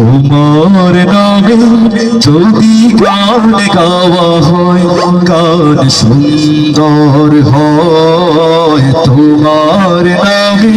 তোমার নামে যদি গান গাওয়া হয় গান সুন্দর হয় তোমার নামে।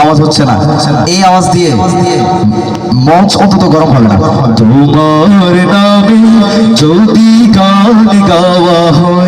আওয়াজ হচ্ছে না। এই আওয়াজ দিয়ে মঞ্চ অন্তত গরম হবে না। তোমার নামে যদি গান গাওয়া হয়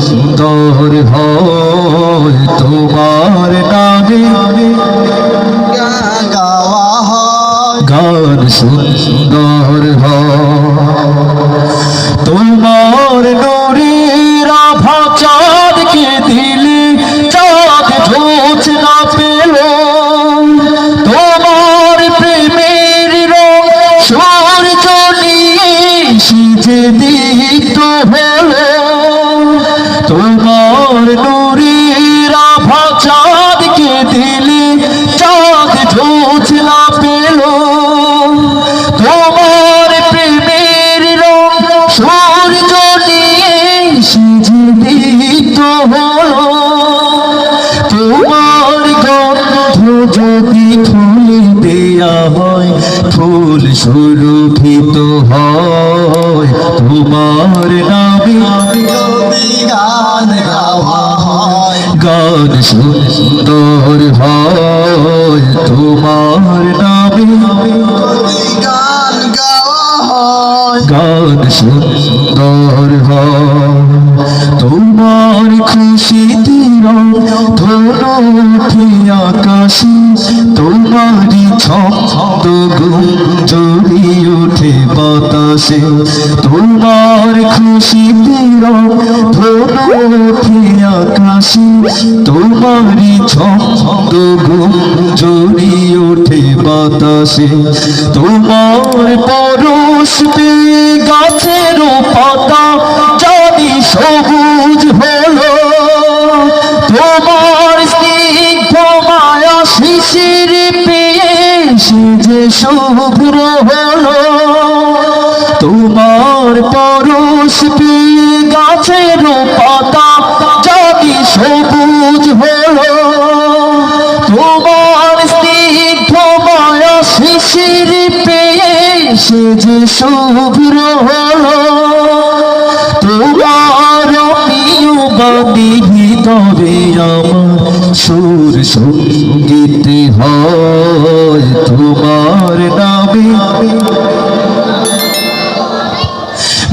সুন্দর হয় তোমার নামে হয় গান সুন্দর তোমার নূরের তোমার গন্ধ যদি ফুল দেয়া হয়, ফুল সুরভিত হয়, তোমার নামে গান গান সুন্দর হয়, তোমার নামে গান গাওয়া হয় গান তোমার খুশিতে ধরুঠি আকাশে, তোমারই ছন্দ গুঞ্জরি ওঠে বাতাসে। তোমার খুশিতে ধরুঠি আকাশে, তোমারই ছন্দ ওঠে বাতাসে। তোমার পরশ তোমার পরশ পেয়ে গাছের পাতা জানি সবুজ হলো, তোমার স্নিগ্ধ মায়া শিশির পেয়ে সে যে শুভ্র হলো, তোমার প্রিয় বাণী ভিতরে আমার সুর সংগীত হয়, তোমার নামে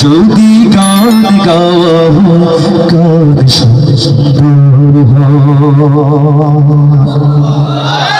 যদি গান গাওয়া গান সুন্দর হয়